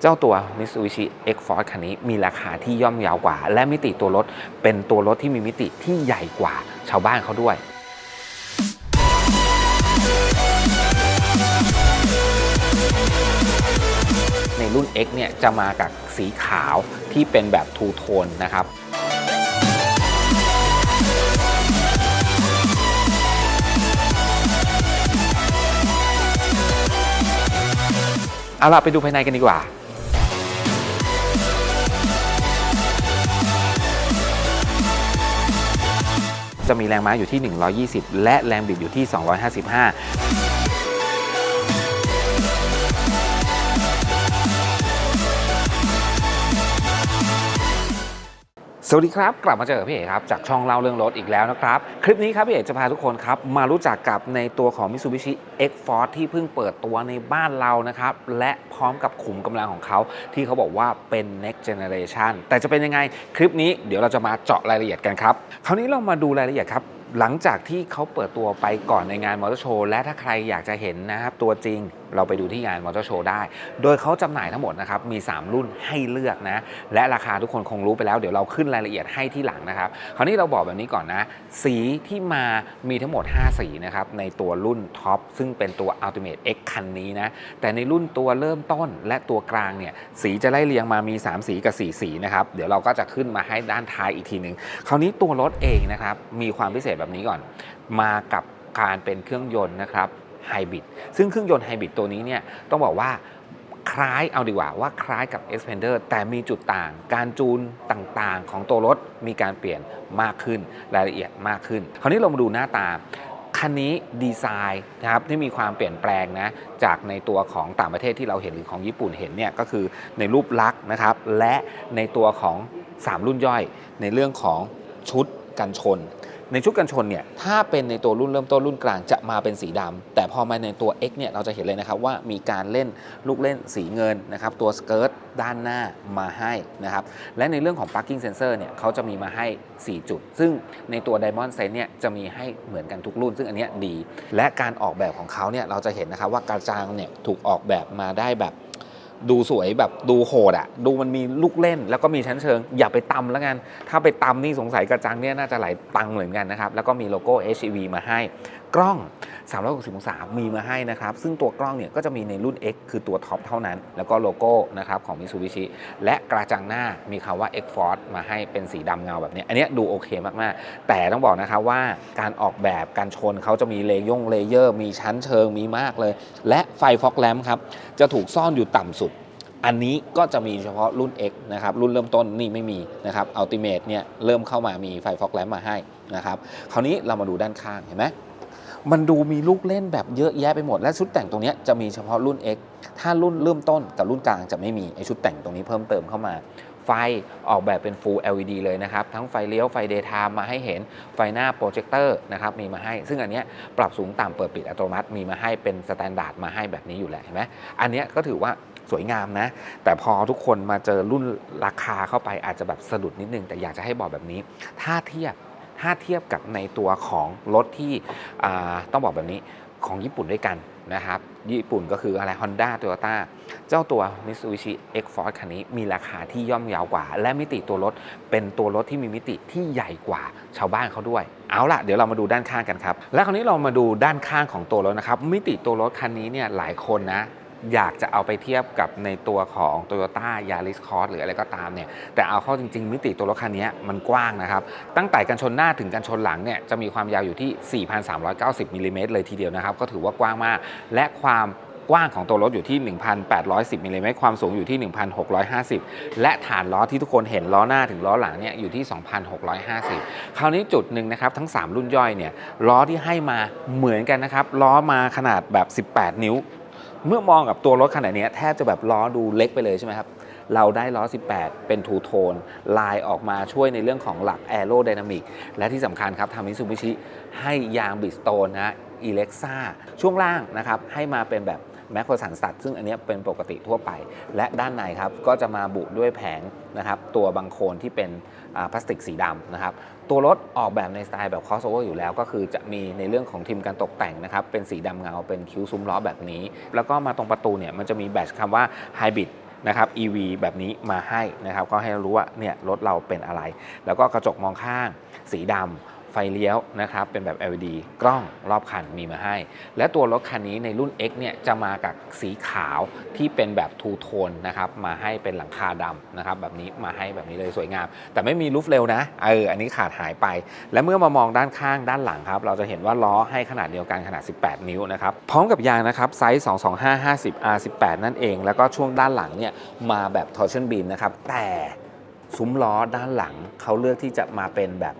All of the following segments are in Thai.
เจ้าตัว Mitsubishi X-Force คันนี้มีราคาที่ย่อมเยาวกว่า และมิติตัวรถเป็นตัวรถที่มีมิติที่ใหญ่กว่าชาวบ้านเขาด้วยในรุ่น X เนี่ยจะมากับสีขาวที่เป็นแบบทูโทนนะครับ เอาล่ะไปดูภายในกันดีกว่า จะมีแรงม้าอยู่ที่ 120 และแรงบิดอยู่ที่ 255 สวัสดีครับ กลับมาเจอกับพี่เอกครับ จากช่องเล่าเรื่องรถอีกแล้วนะครับ คลิปนี้ครับพี่เอกจะพาทุกคนครับ มารู้จักกับในตัวของ Mitsubishi X-Force ที่เพิ่งเปิดตัวในบ้านเรานะครับ และพร้อมกับขุมกำลังของเขา ที่เขาบอกว่าเป็น next generation แต่จะเป็นยังไงคลิปนี้เดี๋ยวเราจะมาเจาะรายละเอียดกันครับ คราวนี้เรามาดูรายละเอียดครับหลังจากที่เขาเปิดตัวไปก่อนในงานมอเตอร์โชว์และถ้าใครอยากจะเห็นนะครับตัวจริงเราไปดูที่งานมอเตอร์โชว์ได้ โดยเขาจำหน่ายทั้งหมดนะครับ มี 3 รุ่นให้เลือกนะ และราคาทุกคนคงรู้ไปแล้ว เดี๋ยวเราขึ้นรายละเอียดให้ที่หลังนะครับ คราวนี้เราบอกแบบนี้ก่อนนะ สีที่มามีทั้งหมด 5 สีนะครับ ในตัวรุ่นท็อปซึ่งเป็นตัว Ultimate X คันนี้นะ แต่ในรุ่นตัวเริ่มต้นและตัวกลางเนี่ย สีจะไล่เรียงมามี 3 สีกับ 4 สีนะครับ เดี๋ยวเราก็จะขึ้นมาให้ด้านท้ายอีกทีหนึ่งคราวนี้ตัวรถเองนะครับ มีความพิเศษแบบนี้ก่อน มากับการเป็นเครื่องยนต์นะครับ ไฮบริดซึ่งเครื่องยนต์ไฮบริดตัวนี้เนี่ยต้องบอกว่าคล้ายเอาดีกว่าว่าคล้ายกับ Xpander แต่มีจุดต่าง การจูนต่างๆ ของตัวรถมีการเปลี่ยนมากขึ้นรายละเอียดมากขึ้น คราวนี้เรามาดูหน้าตาคันนี้ดีไซน์นะครับที่มีความเปลี่ยนแปลงนะจากในตัวของต่างประเทศที่เราเห็นหรือของญี่ปุ่นเห็นเนี่ยก็คือในรูปลักษณ์นะครับ และในตัวของ 3 รุ่นย่อย ในเรื่องของชุดกันชน ในชุดกันชนเนี่ยถ้าเป็นในตัวรุ่นเริ่มต้นรุ่นกลางจะมาเป็นสีดำแต่พอมาในตัว X เนี่ยเราจะเห็นเลยนะครับว่ามีการเล่นลูกเล่นสีเงินนะครับตัวสเกิร์ตด้านหน้ามาให้นะครับและในเรื่องของ parking sensor เนี่ยเขาจะมีมาให้ 4 จุด ซึ่งในตัว Diamond Sense เนี่ยจะมีให้เหมือนกันทุกรุ่น ซึ่งอันเนี้ยดี และการออกแบบของเขาเนี่ยเราจะเห็นนะครับว่ากระจังเนี่ยถูกออกแบบมาได้แบบ ดูสวยแบบดูโหดอะดูมันมีลูกเล่น แล้วก็มีชั้นเชิง อย่าไปตำแล้วกัน ถ้าไปตำนี่สงสัยกระจังเนี่ยน่าจะหลายตังเหมือนกันนะครับ แล้วก็มีโลโก้ HEV มาให้ กล้อง 360 องศา มีมาให้นะครับ ซึ่งตัวกล้องเนี่ยก็จะมีในรุ่น X คือตัวท็อปเท่านั้น แล้วก็โลโก้นะครับของ Mitsubishi และกระจังหน้ามีคำว่า X Force มาให้เป็นสีดำเงาแบบนี้ อันนี้ดูโอเคมาก ๆ แต่ต้องบอกนะครับว่าการออกแบบการชนเขาจะมีเลยงเลเยอร์ มีชั้นเชิงมีมากเลย และไฟฟอกแลมครับจะถูกซ่อนอยู่ต่ำสุดอันนี้ก็จะมีเฉพาะรุ่น X นะครับ รุ่นเริ่มต้นนี่ไม่มีนะครับ Ultimate เนี่ยเริ่มเข้ามามีไฟฟอกแลมมาให้นะครับ คราวนี้เรามาดูด้านข้างเห็นไหม มันดูมีลูกเล่นแบบเยอะแยะไปหมด และชุดแต่งตรงนี้จะมีเฉพาะรุ่น X ถ้ารุ่นเริ่มต้นกับรุ่นกลางจะไม่มีไอชุดแต่งตรงนี้เพิ่มเติมเข้ามา ไฟออกแบบเป็น Full LED เลยนะครับ ทั้งไฟเลี้ยวไฟ Daytime มาให้เห็นไฟหน้าโปรเจคเตอร์นะครับมีมาให้ ซึ่งอันนี้ปรับสูงต่ำเปิดปิดอัตโนมัติมีมาให้เป็นสแตนดาร์ดมาให้แบบนี้อยู่แล้วเห็นไหมอันนี้ก็ถือว่าสวยงามนะ แต่พอทุกคนมาเจอรุ่นราคาเข้าไปอาจจะแบบสะดุดนิดนึง แต่อยากจะให้บอกแบบนี้ ถ้าเทียบ ถ้าเทียบกับในตัวของรถที่ต้องบอกแบบนี้ของญี่ปุ่นด้วยกันนะครับ ญี่ปุ่นก็คืออะไร Honda Toyota เจ้าตัว Mitsubishi X-Force คันนี้มีราคาที่ย่อมเยาวกว่า และมิติตัวรถเป็นตัวรถที่มีมิติที่ใหญ่กว่าชาวบ้านเขาด้วย เอาล่ะ เดี๋ยวเรามาดูด้านข้างกันครับ และคราวนี้เรามาดูด้านข้างของตัวรถนะครับ มิติตัวรถคันนี้เนี่ยหลายคนนะ อยากจะเอาไปเทียบกับในตัวของ Toyota Yaris Cross หรืออะไรก็ตามเนี่ยแต่เอาเข้าจริง ๆ มิติตัวรถคันนี้มันกว้างนะครับ ตั้งแต่กันชนหน้าถึงกันชนหลังเนี่ยจะมีความยาวอยู่ที่ 4,390มิลลิเมตรเลยทีเดียวนะครับ ก็ถือว่ากว้างมาก และความกว้างของตัวรถอยู่ที่ 1,810มิลลิเมตร ความสูงอยู่ที่ 1,650 และฐานล้อที่ทุกคนเห็นล้อหน้าถึงล้อหลังเนี่ยอยู่ที่ 2,650 คราวนี้จุดหนึ่งนะครับทั้ง 3 รุ่นย่อยเนี่ยล้อที่ให้มาเหมือนกันนะครับล้อมาขนาดแบบ 18 นิ้ว เมื่อมองกับตัวรถขนาดเนี้ยแทบจะแบบล้อดูเล็กไปเลยใช่ไหมครับ เราได้ล้อ 18 เป็นทูโทน ลายออกมาช่วยในเรื่องของหลักแอโรไดนามิกและที่สำคัญครับทำมิซูบิชิให้ยางบิสโตนนะฮะอีเล็กซ่าช่วงล่างนะครับให้มาเป็นแบบ แมคโครสันสัตซึ่งอันนี้เป็นปกติทั่วไป และด้านในครับก็จะมาบุด้วยแผงนะครับตัวบังโคลนที่เป็นพลาสติกสีดำนะครับตัวรถออกแบบในสไตล์แบบ crossover อยู่แล้ว ก็คือจะมีในเรื่องของทีมการตกแต่งนะครับเป็นสีดำเงาเป็นคิ้วซุ้มล้อแบบนี้ แล้วก็มาตรงประตูเนี่ยมันจะมีแบตช์คำว่า hybrid นะครับ EV แบบนี้มาให้นะครับก็ให้รู้ว่าเนี่ยรถเราเป็นอะไร แล้วก็กระจกมองข้าง สีดำ ไฟเลี้ยวนะครับเป็นแบบ LED กล้องรอบคันมีมาให้ และตัวรถคันนี้ในรุ่น X เนี่ยจะมากับสีขาวที่เป็นแบบทูโทนนะครับมาให้เป็นหลังคาดำนะครับแบบนี้มาให้แบบนี้เลยสวยงาม แต่ไม่มีลูฟเร็วนะเอออันนี้ขาดหายไป และเมื่อมามองด้านข้างด้านหลังครับ เราจะเห็นว่าล้อให้ขนาดเดียวกันขนาด 18 นิ้วนะครับพร้อมกับยางนะครับไซส์ 225 50 R18 นั่นเอง แล้วก็ช่วงด้านหลังเนี่ยมาแบบ torsion beam นะครับแต่ซุ้มล้อด้านหลังเขาเลือกที่จะมาเป็นแบบ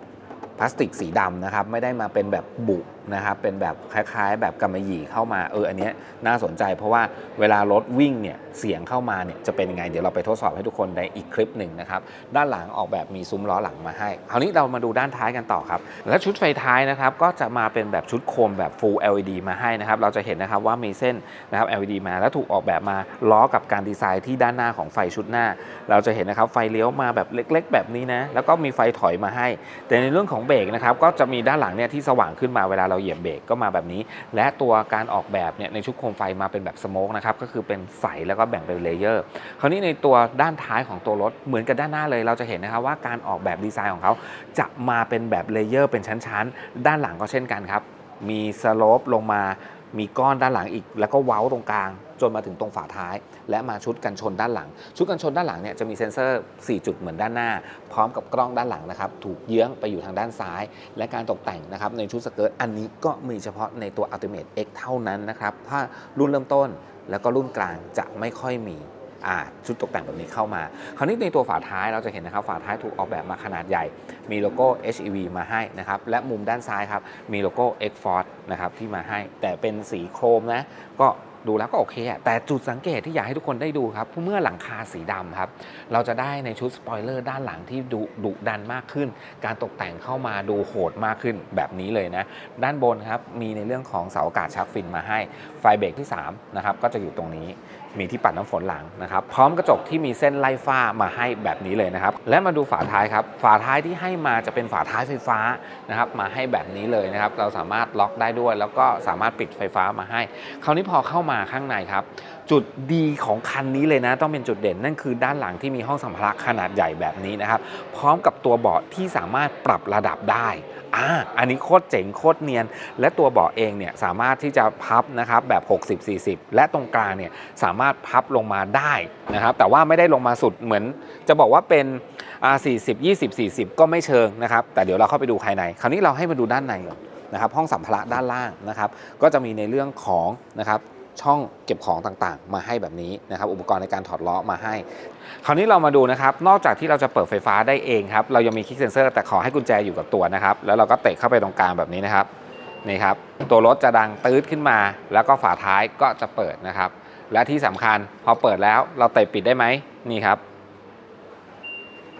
พลาสติกสีดำนะครับ ไม่ได้มาเป็นแบบบุ นะครับเป็นแบบคล้ายๆ แบบกำมะหยี่เข้ามาเอออันนี้น่าสนใจเพราะว่าเวลารถวิ่งเนี่ยเสียงเข้ามาเนี่ยจะเป็นยังไง เดี๋ยวเราไปทดสอบให้ทุกคนในอีกคลิปหนึ่งนะครับด้านหลังออกแบบมีซุ้มล้อหลังมาให้คราวนี้เรามาดูด้านท้ายกันต่อครับ และชุดไฟท้ายนะครับก็จะมาเป็นแบบชุดโคมแบบ Full LED มาให้นะครับเราจะเห็นนะครับว่ามีเส้นนะครับ LED มาแล้วถูกออกแบบมาล้อกับการดีไซน์ที่ด้านหน้าของไฟชุดหน้า เราจะเห็นนะครับไฟเลี้ยวมาแบบเล็ก ๆ แบบนี้นะแล้วก็มีไฟถอยมาให้ แต่ในเรื่องของเบรกนะครับก็จะมีด้านหลังเนี่ยที่สว่างขึ้นมาเวลาเราเหยียบเบรกก็มาแบบนี้ และตัวการออกแบบเนี่ยในชุดโคมไฟมาเป็นแบบสโมกนะครับก็คือเป็นใสแล้วก็แบ่งเป็นเลเยอร์คราวนี้ในตัวด้านท้ายของตัวรถเหมือนกับด้านหน้าเลยเราจะเห็นนะครับว่าการออกแบบดีไซน์ของเขาจะมาเป็นแบบเลเยอร์เป็นชั้นๆ ด้านหลังก็เช่นกันครับมีสโลปลงมา มีก้อนด้านหลังอีก แล้วก็เว้าตรงกลาง จนมาถึงตรงฝาท้าย และมาชุดกันชนด้านหลัง ชุดกันชนด้านหลังเนี่ยจะมีเซ็นเซอร์ 4 จุดเหมือนด้านหน้า พร้อมกับกล้องด้านหลังนะครับ ถูกเยื้องไปอยู่ทางด้านซ้าย และการตกแต่งนะครับในชุดสเกิร์ตอันนี้ก็มีเฉพาะในตัว Ultimate X เท่านั้นนะครับ ถ้ารุ่นเริ่มต้นแล้วก็รุ่นกลางจะไม่ค่อยมี ชุดตกแต่งแบบนี้เข้ามา คราวนี้ในตัวฝาท้ายเราจะเห็นนะครับฝาท้ายถูกออกแบบมาขนาดใหญ่ มีโลโก้ HEV มาให้นะครับและมุมด้านซ้ายครับมีโลโก้ X Force นะครับที่มาให้ แต่เป็นสีโครมนะก็ดูแล้วก็โอเคอะแต่จุดสังเกตที่อยากให้ทุกคนได้ดูครับเมื่อหลังคาสีดำครับ เราจะได้ในชุดสปอยเลอร์ด้านหลังที่ดุดุดันมากขึ้น การตกแต่งเข้ามาดูโหดมากขึ้นแบบนี้เลยนะ ด้านบนครับ มีในเรื่องของเสาอากาศชักฟินมาให้ ไฟเบรกที่3นะครับก็จะอยู่ตรงนี้ มีที่ปัดน้ำฝนหลังนะครับพร้อมกระจกที่มีเส้นไล่ฟ้ามาให้แบบนี้เลยนะครับและมาดูฝาท้ายครับฝาท้ายที่ให้มาจะเป็นฝาท้ายไฟฟ้านะครับมาให้แบบนี้เลยนะครับเราสามารถล็อกได้ด้วย แล้วก็สามารถปิดไฟฟ้ามาให้ คราวนี้พอเข้ามาข้างในครับจุดดีของคันนี้เลยนะ ต้องเป็นจุดเด่นนั่นคือด้านหลังที่มีห้องสัมภาระขนาดใหญ่แบบนี้นะครับ พร้อมกับตัวเบาะที่สามารถปรับระดับได้ อ่าอันนี้โคตรเจ๋งโคตรเนียน และตัวเบาะเองเนี่ยสามารถที่จะพับนะครับแบบ 60-40 และตรงกลางเนี่ยสามารถพับลงมาได้นะครับแต่ว่าไม่ได้ลงมาสุดเหมือน จะบอกว่าเป็นอ่า40 20 40 ก็ไม่เชิงนะครับแต่เดี๋ยวเราเข้าไปดูภายใน คราวนี้เราให้มาดูด้านในก่อนนะครับห้องสัมภาระด้านล่างนะครับก็จะมีในเรื่องของนะครับช่องเก็บของต่างๆ มาให้แบบนี้นะครับอุปกรณ์ในการถอดล้อมาให้ คราวนี้เรามาดูนะครับ นอกจากที่เราจะเปิดไฟฟ้าได้เองครับ เรายังมีคลิกเซนเซอร์แต่ขอให้กุญแจอยู่กับตัวนะครับ แล้วเราก็เตะเข้าไปตรงกลางแบบนี้นะครับ นี่ครับ ตัวรถจะดังตืดขึ้นมา แล้วก็ฝาท้ายก็จะเปิดนะครับ และที่สำคัญพอเปิดแล้วเราเตะปิดได้ไหมนี่ครับ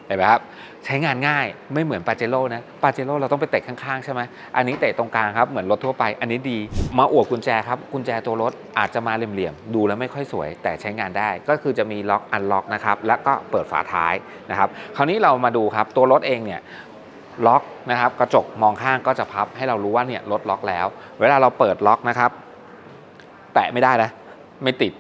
เห็นไหมครับใช้งานง่ายไม่เหมือนปาเจโร่นะปาเจโร่เราต้องไปเตะข้างๆใช่ไหมอันนี้เตะตรงกลางครับเหมือนรถทั่วไป อันนี้ดีมาอวดกุญแจครับกุญแจตัวรถอาจจะมาเหลี่ยมๆดูแล้วไม่ค่อยสวย แต่ใช้งานได้ก็คือจะมีล็อกอันล็อกนะครับแล้วก็เปิดฝาท้ายนะครับคราวนี้เรามาดูครับตัวรถเองเนี่ยล็อกนะครับกระจกมองข้างก็จะพับให้เรารู้ว่าเนี่ยรถล็อกแล้ว เวลาเราเปิดล็อกนะครับ แตะไม่ได้นะไม่ติด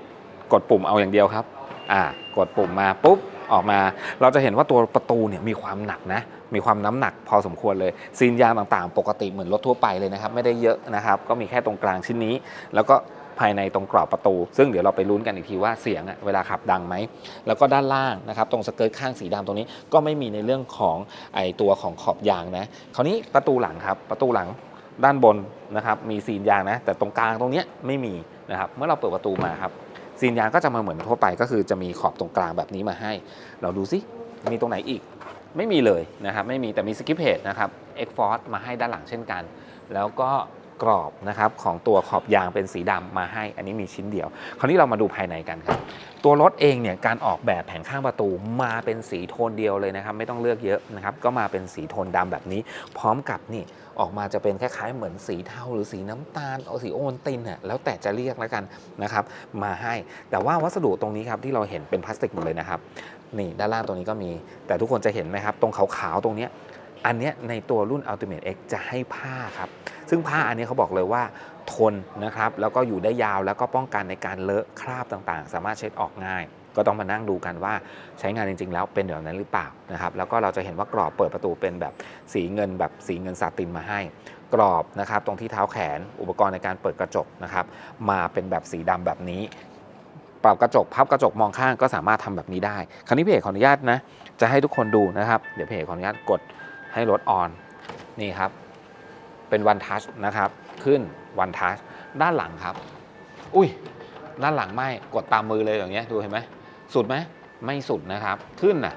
กดปุ่มเอาอย่างเดียวครับอ่ากดปุ่มมาปุ๊บ ออกมา เราจะเห็นว่าตัวประตูเนี่ยมีความหนักนะ มีความน้ำหนักพอสมควรเลย ซีนยางต่างๆ ปกติเหมือนรถทั่วไปเลยนะครับ ไม่ได้เยอะนะครับ ก็มีแค่ตรงกลางชิ้นนี้ แล้วก็ภายในตรงกรอบประตู ซึ่งเดี๋ยวเราไปลุ้นกันอีกทีว่าเสียงเวลาขับดังไหม แล้วก็ด้านล่างนะครับ ตรงสเกิร์ตข้างสีดำตรงนี้ ก็ไม่มีในเรื่องของไอตัวของขอบยางนะ คราวนี้ประตูหลังครับ ประตูหลังด้านบนนะครับ มีซีนยางนะ แต่ตรงกลางตรงเนี้ยไม่มีนะครับ เมื่อเราเปิดประตูมาครับ ซีนยางก็จะมาเหมือนทั่วไปก็คือจะมีขอบตรงกลางแบบนี้มาให้ เราดูซิมีตรงไหนอีก ไม่มีเลยนะครับ ไม่มีแต่มีสกิปเพจนะครับ X Force มาให้ด้านหลังเช่นกัน แล้วก็กรอบนะครับของตัวขอบยางเป็นสีดำมาให้ อันนี้มีชิ้นเดียว คราวนี้เรามาดูภายในกันครับ ตัวรถเองเนี่ยการออกแบบแผงข้างประตูมาเป็นสีโทนเดียวเลยนะครับ ไม่ต้องเลือกเยอะนะครับ ก็มาเป็นสีโทนดำแบบนี้ พร้อมกับนี่ ออกมาจะเป็นคล้ายๆเหมือนสีเทาหรือสีน้ำตาลเอาสีโอวัลตินน่ะแล้วแต่จะเรียกแล้วกันนะครับมาให้ แต่ว่าวัสดุตรงนี้ครับที่เราเห็นเป็นพลาสติกหมดเลยนะครับนี่ด้านล่างตรงนี้ก็มี แต่ทุกคนจะเห็นไหมครับ ตรงขาวๆตรงนี้อันเนี้ยในตัวรุ่น Ultimate X จะให้ผ้าครับ ซึ่งผ้าอันนี้เขาบอกเลยว่าทนนะครับ แล้วก็อยู่ได้ยาวแล้วก็ป้องกันในการเลอะคราบต่างๆ สามารถเช็ดออกง่าย ก็ต้องมานั่งดูกันว่าใช้งานจริง ๆ แล้วเป็นแบบนั้นหรือเปล่านะครับแล้วก็เราจะเห็นว่ากรอบเปิดประตูเป็นแบบสีเงินแบบสีเงินซาตินมาให้ กรอบนะครับตรงที่เท้าแขนอุปกรณ์ในการเปิดกระจกนะครับมาเป็นแบบสีดำแบบนี้ปรับกระจกพับกระจกมองข้างก็สามารถทำแบบนี้ได้ คราวนี้พี่เอกขออนุญาตนะจะให้ทุกคนดูนะครับ เดี๋ยวพี่เอกขออนุญาตกดให้รถออนนี่ครับ เป็นวันทัชนะครับ ขึ้นวันทัชด้านหลังครับ อุ้ยด้านหลังไม่กดตามมือเลยอย่างเงี้ยดูเห็นไหม สุดไหมไม่สุดนะครับ ขึ้นน่ะ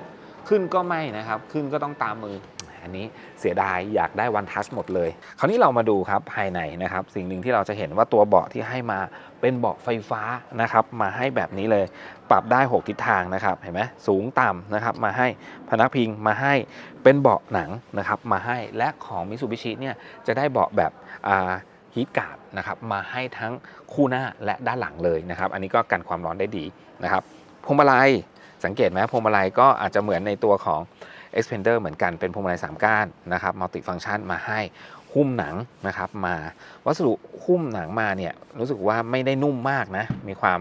ขึ้นก็ไม่นะครับ ขึ้นก็ต้องตามมือ อันนี้เสียดายอยากได้วันทัชหมดเลย คราวนี้เรามาดูครับภายในนะครับ สิ่งหนึ่งที่เราจะเห็นว่าตัวเบาะที่ให้มาเป็นเบาะไฟฟ้านะครับ มาให้แบบนี้เลย ปรับได้ 6 ทิศทางนะครับ เห็นไหมสูงต่ำนะครับ มาให้พนักพิงมาให้เป็นเบาะหนังนะครับ มาให้และของมิ t ูบิชิเนี่ยจะได้เบาะแบบฮีทการ์ดนะครับ มาให้ทั้งคู่หน้าและด้านหลังเลยนะครับ อันนี้ก็กันความร้อนได้ดีนะครับ พวงมาลัยสังเกตไหมพวงมาลัยก็อาจจะเหมือนในตัวของ Expander เหมือนกันเป็นพวงมาลัย3ก้านนะครับมัลติฟังชันมาให้หุ้มหนังนะครับมาวัสดุหุ้มหนังมาเนี่ยรู้สึกว่าไม่ได้นุ่มมากนะมีความ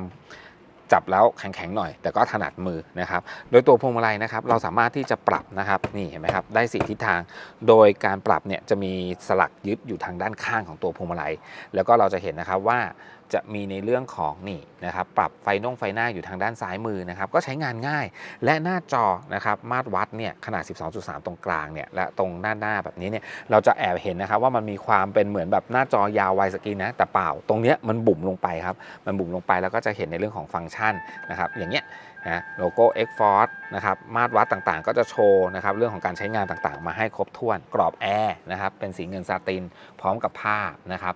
จับแล้วแข็งๆหน่อย แต่ก็ถนัดมือนะครับ โดยตัวพวงมาลัยนะครับ เราสามารถที่จะปรับนะครับนี่เห็นไหมครับได้สีทิศทาง โดยการปรับเนี่ยจะมีสลักยึดอยู่ทางด้านข้างของตัวพวงมาลัย แล้วก็เราจะเห็นนะครับว่า จะมีในเรื่องของนี่นะครับปรับไฟน่งไฟหน้าอยู่ทางด้านซ้ายมือนะครับก็ใช้งานง่าย และหน้าจอนะครับมาตรวัดเนี่ยขนาด 12.3 ตรงกลางเนี่ยและตรงหน้าหน้าแบบนี้เนี่ยเราจะแอบเห็นนะครับว่ามันมีความเป็นเหมือนแบบหน้าจอยาวไวสกีนนะแต่เปล่า ตรงเนี้ยมันบุ๋มลงไปครับมันบุ๋มลงไปแล้วก็จะเห็นในเรื่องของฟังก์ชันนะครับอย่างเงี้ยนะโลโก้ X Force นะครับมาตรวัดต่างๆ ก็จะโชว์นะครับเรื่องของการใช้งานต่างๆ มาให้ครบถ้วนกรอบแอร์นะครับเป็นสีเงินซาตินพร้อมกับผ้านะครับ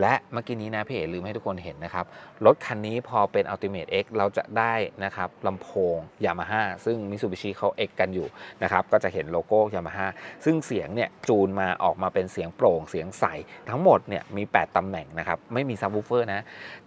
และเมื่อกี้นี้นะพี่เอ๋ลืมให้ทุกคนเห็นนะครับรถคันนี้พอเป็น Ultimate X เราจะได้นะครับลำโพง Yamaha ซึ่ง Mitsubishi เขา X กันอยู่นะครับก็จะเห็นโลโก้ Yamaha ซึ่งเสียงเนี่ยจูนมาออกมาเป็นเสียงโปร่งเสียงใส ทั้งหมดเนี่ยมี 8 ตำแหน่งนะครับไม่มีซับวูเฟอร์นะ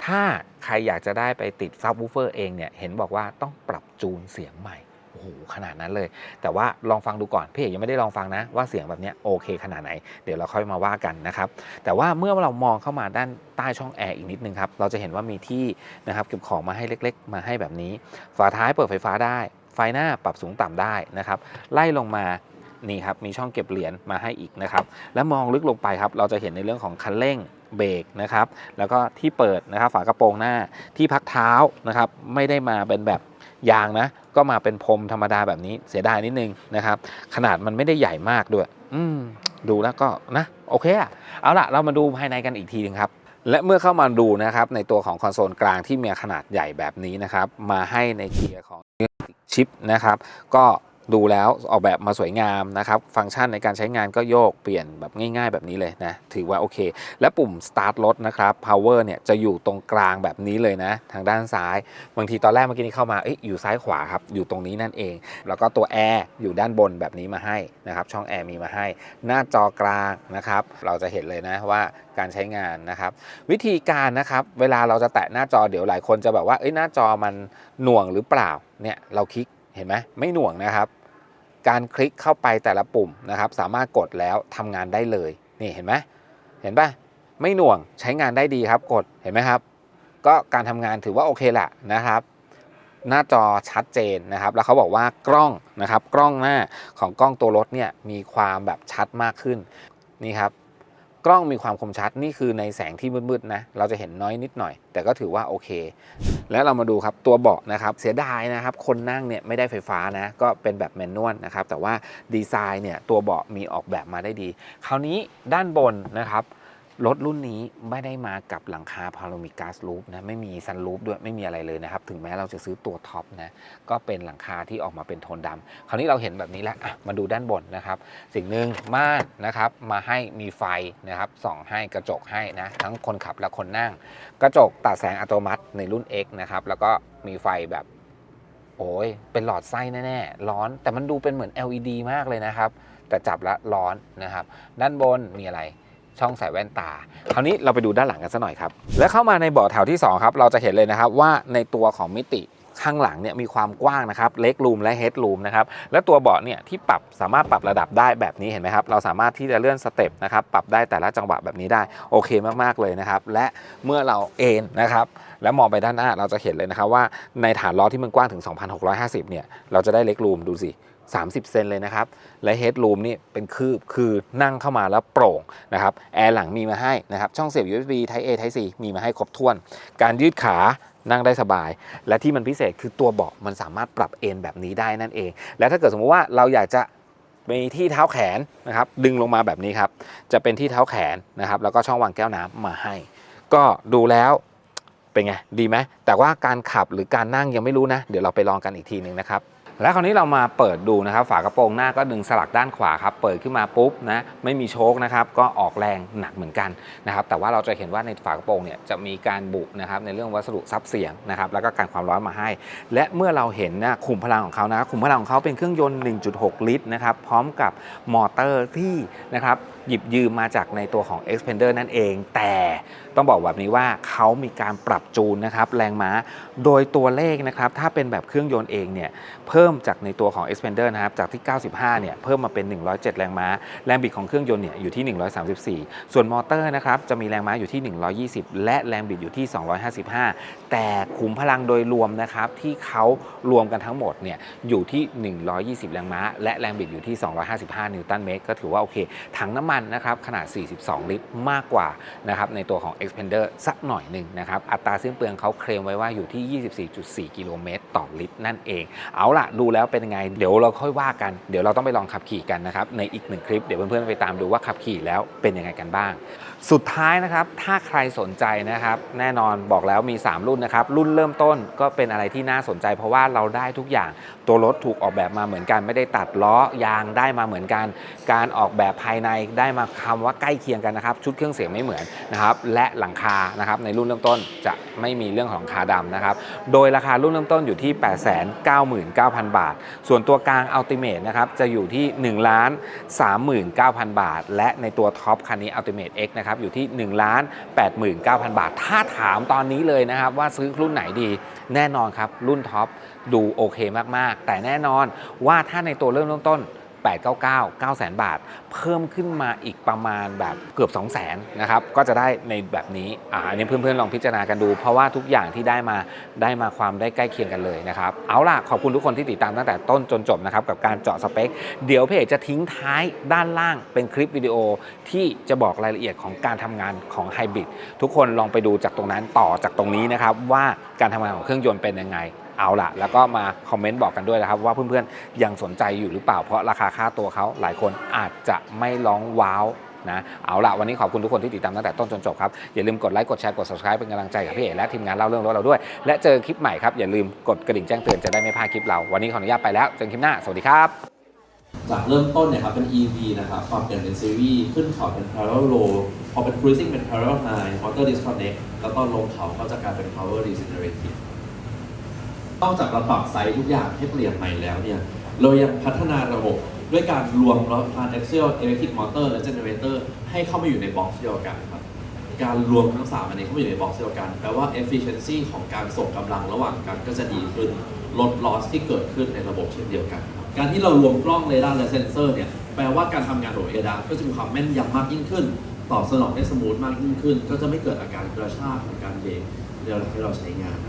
ถ้าใครอยากจะได้ไปติดซับวูเฟอร์เองเนี่ยเห็นบอกว่าต้อง ปรับจูนเสียงใหม่โอ้โหขนาดนั้นเลย แต่ว่าลองฟังดูก่อนพี่เอกยังไม่ได้ลองฟังนะว่าเสียงแบบนี้โอเคขนาดไหน เดี๋ยวเราค่อยมาว่ากันนะครับ แต่ว่าเมื่อเรามองเข้ามาด้านใต้ช่องแอร์อีกนิดนึงครับเราจะเห็นว่ามีที่นะครับเก็บของมาให้เล็ก ๆ มาให้แบบนี้ ฝาท้ายเปิดไฟฟ้าได้ ไฟหน้าปรับสูงต่ำได้นะครับ ไล่ลงมานี่ครับมีช่องเก็บเหรียญมาให้อีกนะครับ แล้วมองลึกลงไปครับ เราจะเห็นในเรื่องของคันเร่งเบรกนะครับ แล้วก็ที่เปิดนะครับ ฝากระโปรงหน้าที่พักเท้านะครับ ไม่ได้มาเป็นแบบ ยางนะ ก็มาเป็นพรมธรรมดาแบบนี้เสียดายนิดนึงนะครับ ขนาดมันไม่ได้ใหญ่มากด้วย อืมดูแล้วก็นะโอเคอะเอาล่ะเรามาดูภายในกันอีกทีหนึงครับและเมื่อเข้ามาดูนะครับในตัวของคอนโซลกลางที่มีขนาดใหญ่แบบนี้นะครับ มาให้ในเกียร์ของชิปนะครับ ก็ ดูแล้วออกแบบมาสวยงามนะครับ ฟังก์ชันในการใช้งานก็โยกเปลี่ยนแบบง่ายๆ แบบนี้เลยนะ ถือว่าโอเค และปุ่ม start รถนะครับ power เนี่ยจะอยู่ตรงกลางแบบนี้เลยนะ ทางด้านซ้าย บางทีตอนแรกเมื่อกี้นี้เข้ามาเอ๊ะอยู่ซ้ายขวาครับ อยู่ตรงนี้นั่นเอง แล้วก็ตัวแอร์อยู่ด้านบนแบบนี้มาให้นะครับ ช่องแอร์มีมาให้ หน้าจอกลางนะครับ เราจะเห็นเลยนะว่าการใช้งานนะครับ วิธีการนะครับ เวลาเราจะแตะหน้าจอเดี๋ยวหลายคนจะแบบว่าเอ้ยหน้าจอมันหน่วงหรือเปล่าเนี่ยเราคลิกเห็นไหมไม่หน่วงนะครับ การคลิกเข้าไปแต่ละปุ่มนะครับสามารถกดแล้วทำงานได้เลยนี่เห็นไหมเห็นปะไม่หน่วงใช้งานได้ดีครับกดเห็นไหมครับ ก็การทำงานถือว่าโอเคแหละนะครับหน้าจอชัดเจนนะครับ แล้วเขาบอกว่ากล้องนะครับ กล้องหน้าของกล้องตัวรถเนี่ยมีความแบบชัดมากขึ้นนี่ครับ กล้องมีความคมชัดนี่คือในแสงที่มืดๆนะเราจะเห็นน้อยนิดหน่อย แต่ก็ถือว่าโอเค แล้วเรามาดูครับตัวเบาะนะครับเสียดายนะครับคนนั่งเนี่ยไม่ได้ไฟฟ้านะก็เป็นแบบแมนนวลนะครับแต่ว่าดีไซน์เนี่ยตัวเบาะมีออกแบบมาได้ดี คราวนี้ด้านบนนะครับ รถรุ่นนี้ไม่ได้มากับหลังคาพาโ o มิก a สลูปนะไม่มีซันลูปด้วยไม่มีอะไรเลยนะครับ ถึงแม้เราจะซื้อตัวท็อปนะก็เป็นหลังคาที่ออกมาเป็นโทนดำคราวนี้เราเห็นแบบนี้แล้วมาดูด้านบนนะครับ สิ่งหนึ่งม่านนะครับมาให้มีไฟนะครับส่องให้กระจกให้นะทั้งคนขับและคนนั่ง กระจกตัดแสงอัตโนมัติในรุ่น X นะครับแล้วก็มีไฟแบบโอ้ยเป็นหลอดไส้แน่ๆร้อนแต่มันดูเป็นเหมือน LED มากเลยนะครับ แต่จับแล้วร้อนนะครับ ด้านบนมีอะไร ช่องใส่แว่นตา คราวนี้เราไปดูด้านหลังกันสักหน่อยครับ และเข้ามาในเบาะแถวที่2ครับ เราจะเห็นเลยนะครับว่าในตัวของมิติข้างหลังเนี่ยมีความกว้างนะครับเล็กรูมและเฮดรูมนะครับและตัวเบาะเนี่ยที่ปรับสามารถปรับระดับได้แบบนี้เห็นไหมครับเราสามารถที่จะเลื่อนสเต็ปนะครับปรับได้แต่ละจังหวะแบบนี้ได้โอเคมากๆเลยนะครับและเมื่อเราเอนนะครับแล้วมองไปด้านหน้าเราจะเห็นเลยนะครับว่าในฐานล้อที่มันกว้างถึง 2,650เนี่ยเราจะได้เล็กรูมดูสิ 30 เซนเลยนะครับ และเฮดรูมนี่เป็นคืบคือนั่งเข้ามาแล้วโปร่งนะครับแอร์หลังมีมาให้นะครับช่องเสียบ USB Type A Type C มีมาให้ครบถ้วน การยืดขานั่งได้สบาย และที่มันพิเศษคือตัวเบาะมันสามารถปรับเอนแบบนี้ได้นั่นเอง และถ้าเกิดสมมุติว่าเราอยากจะมีที่เท้าแขนนะครับดึงลงมาแบบนี้ครับจะเป็นที่เท้าแขนนะครับแล้วก็ช่องวางแก้วน้ำมาให้ ก็ดูแล้วเป็นไงดีไหมแต่ว่าการขับหรือการนั่งยังไม่รู้นะ เดี๋ยวเราไปลองกันอีกทีหนึ่งนะครับ แล้วคราวนี้เรามาเปิดดูนะครับ ฝากระโปรงหน้าก็ดึงสลักด้านขวาครับ เปิดขึ้นมาปุ๊บนะไม่มีโชคนะครับ ก็ออกแรงหนักเหมือนกันนะครับ แต่ว่าเราจะเห็นว่าในฝากระโปรงเนี่ยจะมีการบุนะครับในเรื่องวัสดุซับเสียงนะครับ แล้วก็การความร้อนมาให้ และเมื่อเราเห็นนะขุมพลังของเขานะขุมพลังของเขาเป็นเครื่องยนต์ 1.6 ลิตรนะครับพร้อมกับมอเตอร์ที่นะครับหยิบยืมมาจากในตัวของ Expander นั่นเอง แต่ต้องบอกแบบนี้ว่าเขามีการปรับจูนนะครับแรงม้าโดยตัวเลขนะครับถ้าเป็นแบบเครื่องยนต์เองเนี่ยเพิ่มจากในตัวของ Expander นะครับจากที่ 95 เนี่ยเพิ่มมาเป็น 107 แรงม้า แรงบิดของเครื่องยนต์เนี่ยอยู่ที่ 134 ส่วนมอเตอร์นะครับจะมีแรงม้าอยู่ที่ 120 และแรงบิดอยู่ที่ 255 แต่ขุมพลังโดยรวมนะครับที่เขารวมกันทั้งหมดเนี่ยอยู่ที่ 120 แรงม้า และแรงบิดอยู่ที่ 255 นิวตันเมตรก็ถือว่าโอเค ถังน้ำมันนะครับขนาด 42 ลิตรมากกว่านะครับในตัวของ Expander สักหน่อยหนึ่งนะครับอัตราสิ้นเปลืองเขาเคลมไว้ว่าอยู่ที่ 24.4 กิโลเมตรต่อลิตรนั่นเอง เอาล่ะดูแล้วเป็นยังไง เดี๋ยวเราค่อยว่ากัน เดี๋ยวเราต้องไปลองขับขี่กันนะครับในอีกหนึ่งคลิปเดี๋ยวเพื่อนๆไปตามดูว่าขับขี่แล้วเป็นยังไงกันบ้าง สุดท้ายนะครับถ้าใครสนใจนะครับแน่นอนบอกแล้วมี 3 รุ่นนะครับรุ่นเริ่มต้นก็เป็นอะไรที่น่าสนใจ เพราะว่าเราได้ทุกอย่างตัวรถถูกออกแบบมาเหมือนกันไม่ได้ตัดล้อยางได้มาเหมือนกัน การออกแบบภายในได้มาคำว่าใกล้เคียงกันนะครับ ชุดเครื่องเสียงไม่เหมือนนะครับและหลังคานะครับในรุ่นเริ่มต้นจะไม่มีเรื่องของคาดำนะครับโดยราคารุ่นเริ่มต้นอยู่ที่ 899,000 บาท ส่วนตัวกลาง Ultimate นะครับจะอยู่ที่ 1 ล้าน 39,000 บาท และในตัวท็อปคันนี้ Ultimate X นะครับอยู่ที่ 1 ล้าน 89,000 บาท ถ้าถามตอนนี้เลยนะครับว่าซื้อรุ่นไหนดี แน่นอนครับรุ่นท็อปดูโอเคมากๆ แต่แน่นอนว่าถ้าในตัวเริ่มต้น 899 900,000 บาท เพิ่มขึ้นมาอีกประมาณแบบเกือบ 200,000นะครับก็จะได้ในแบบนี้อ่าอันนี้เพื่อนๆลองพิจารณากันดู เพราะว่าทุกอย่างที่ได้มาได้มาความได้ใกล้เคียงกันเลยนะครับเอาล่ะขอบคุณทุกคนที่ติดตามตั้งแต่ต้นจนจบนะครับกับการเจาะสเปค เดี๋ยวเพจจะทิ้งท้ายด้านล่างเป็นคลิปวิดีโอที่จะบอกรายละเอียดของการทำงานของไฮบริดทุกคนลองไปดูจากตรงนั้นต่อจากตรงนี้นะครับว่าการทำงานของเครื่องยนต์เป็นยังไง เอาละแล้วก็มาคอมเมนต์บอกกันด้วยนะครับว่าเพื่อนๆยังสนใจอยู่หรือเปล่าเพราะราคาค่าตัวเขาหลายคนอาจจะไม่ร้องว้าวนะเอาละวันนี้ขอบคุณทุกคนที่ติดตามตั้งแต่ต้นจนจบครับ อย่าลืมกดไลค์กดแชร์กด subscribe เป็นกำลังใจกับพี่เอกและทีมงานเล่าเรื่องรถเราด้วย และเจอคลิปใหม่ครับ อย่าลืมกดกระดิ่งแจ้งเตือนจะได้ไม่พลาดคลิปเรา วันนี้ขออนุญาตไปแล้ว เจอกันคลิปหน้า สวัสดีครับ จากเริ่มต้นเนี่ยครับเป็น EV นะครับปรับเปลี่ยนเป็นซีรีส์ขึ้นเขาเป็น parallel low พอเป็น cruising เป็น parallel high motor disconnect แล้วก็ลงเขาก็จะกลายเป็น power regenerative นอกจากเราปรับไซส์ทุกอย่างให้เปลี่ยนใหม่แล้วเนี่ย เรายังพัฒนาระบบด้วยการรวมรถ transaxial electric motor และ generator ให้เข้ามาอยู่ในบ็อกซ์เดียวกันครับ การรวมทั้งสามอันนี้เข้ามาอยู่ในบ็อกซ์เดียวกัน แปลว่า efficiency ของการส่งกำลังระหว่างกันก็จะดีขึ้น ลด loss ที่เกิดขึ้นในระบบเช่นเดียวกันครับการที่เรารวมกล้องเรดาร์และเซนเซอร์เนี่ยแปลว่าการทำงานของเอดาก็จะมีความแม่นยำมากยิ่งขึ้น ตอบสนองได้สมูทมากยิ่งขึ้น ก็จะไม่เกิดอาการกระชากของการเบรกเวลาที่เราใช้งานนะ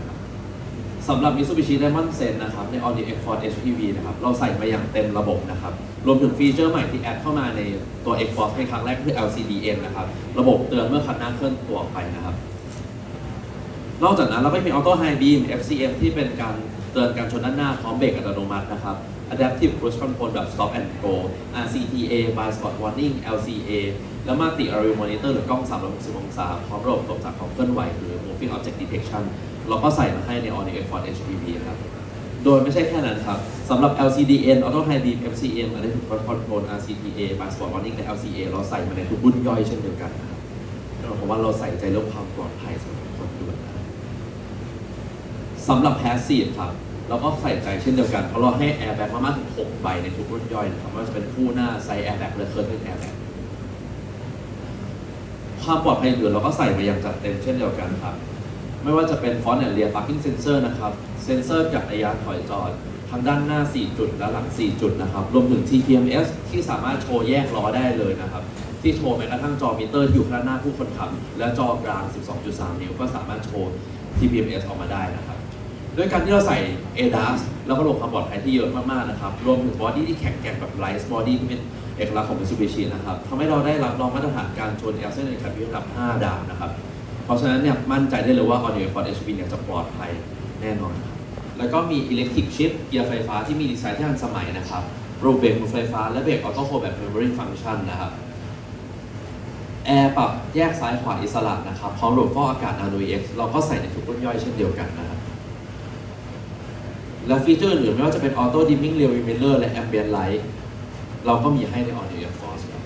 สำหรับ Mitsubishi Diamond Sen นะครับ ใน Audi X4 HEV นะครับ เราใส่มาอย่างเต็มระบบนะครับ รวมถึงฟีเจอร์ใหม่ที่แอดเข้ามาในตัว X-Force ในครั้งแรกคือ LCDN นะครับ ระบบเตือนเมื่อคันหน้าเคลื่อนตัวออกไปนะครับ นอกจากนั้นเราก็มี Auto High Beam FCM ที่เป็นการเตือนการชนด้านหน้าพร้อมเบรกอัตโนมัตินะครับ Adaptive Cruise Control แบบ Stop and Go RCTA by Spot Warning LCA แล้วมาติ Aerial Monitor หรือกล้อง 360 องศาพร้อมระบบตรวจจับความเคลื่อนไหว หรือ Moving Object Detection เราก็ใส่มาให้ใน All New X-Force HPV ครับ โดยไม่ใช่แค่นั้นครับสำหรับ LCDN Auto High Beam FCM Adaptive Cruise Control RCTA by Spot Warning และ LCA เราใส่มาในทุกรุ่นย่อยเช่นเดียวกันนะครับเพราะว่าเราใส่ใจเรื่องความปลอดภัยสำหรับคนด้วยนะสำหรับ Passive ครับ เราก็ใส่ใจเช่นเดียวกันเพราะเราให้ Airbag มามากถึง6ใบในทุกรุ่นย่อยนะครับไม่ว่าจะเป็นคู่หน้าไซส์ Airbag หรือ Curtain Airbag ความปลอดภัยอื่นเราก็ใส่มาอย่างจัดเต็มเช่นเดียวกันครับ ไม่ว่าจะเป็น Front and Rear Parking Sensor นะครับ เซนเซอร์จักรยานถอยจอดทั้งด้านหน้า 4 จุดและหลัง 4 จุดนะครับ รวมถึง TPMS ที่สามารถโชว์แยกล้อได้เลยนะครับ ที่โชว์แม้กระทั่งจอมิเตอร์อยู่ข้างหน้าผู้คนขับ และจอกลาง 12.3 นิ้วก็สามารถโชว์ TPMS ออกมาได้นะครับ ด้วยการที่เราใส่ ADAS แล้วก็ลงความปลอดภัยที่เยอะมากๆนะครับ รวมถึงบอดี้ที่แข็งแกร่งแบบ Light Body ที่เป็นเอกลักษณ์ของ Mitsubishi นะครับทำให้เราได้รับรองมาตรฐานการชน a i r s e n ในขับระดับ 5 ดาวนะครับ เพราะฉะนั้นเนี่ยมั่นใจได้เลยว่า All New Ford HB เนี่ยจะปลอดภัยแน่นอนครับแล้วก็มี Electric Shift เกียร์ไฟฟ้าที่มีดีไซน์ที่ทันสมัยนะครับระบบเบรกมือไฟฟ้าและเบรกออโต้โฮแบบ Memory Function นะครับแอร์ปรับแยกซ้ายขวาอิสระนะครับพร้อมระบบฟอกอากาศ Nano EX เราก็ใส่ในทุกรุ่นย่อยเช่นเดียวกันนะครับ และฟีเจอร์อื่นไม่ว่าจะเป็น Auto Dimming Rear View Mirror และ Ambient Light เราก็มีให้ใน All New Air Force ครับ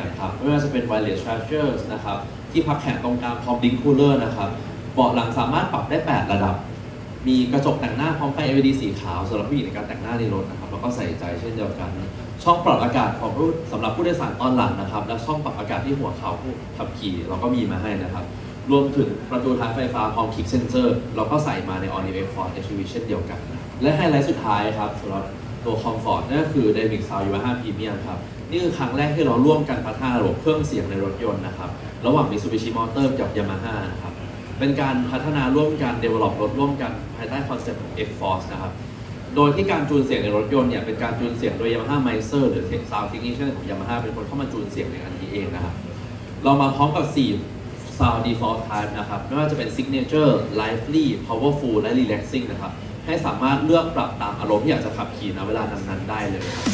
นะครับไม่ว่าจะเป็น Wireless Chargers นะครับ ที่พักแขนตรงกลางพร้อม Link Cooler นะครับเบาะหลังสามารถปรับได้ 8 ระดับ มีกระจกแต่งหน้าพร้อมไฟ LED สีขาวสำหรับผู้หญิงในการแต่งหน้าในรถนะครับแล้วก็ใส่ใจเช่นเดียวกัน ช่องปรับอากาศของผู้สำหรับผู้โดยสารตอนหลังนะครับ และช่องปรับอากาศที่หัวเข่าผู้ขับขี่เราก็มีมาให้นะครับรวมถึงประตูท้ายไฟฟ้าพร้อมคลิกเซนเซอร์เราก็ใส่มาใน All New Ford SUV เช่นเดียวกัน และไฮไลท์สุดท้ายครับสำหรับตัวคอมฟอร์ตนั่นก็คือ Dynamic Sound Yamaha Premium ครับ นี่คือครั้งแรกที่เราร่วมกันพัฒนาระบบเครื่องเสียงในรถยนต์นะครับ ระหว่าง Mitsubishi Motor กับ Yamaha นะครับ เป็นการพัฒนาร่วมกัน develop รถร่วมกันภายใต้คอนเซ็ปต์ของ X-Force นะครับ โดยที่การจูนเสียงในรถยนต์เนี่ยเป็นการจูนเสียงโดย Yamaha Meister หรือ Sound Technician ของ Yamaha เป็นคนเข้ามาจูนเสียงในอันนี้เองนะครับ เรามาพร้อมกับ 4 Sound Default Type นะครับ ไม่ว่าจะเป็น Signature Lively Powerful และ Relaxing นะครับ ให้สามารถเลือกปรับตามอารมณ์ที่อยากจะขับขี่ในเวลานั้นๆได้เลยครับ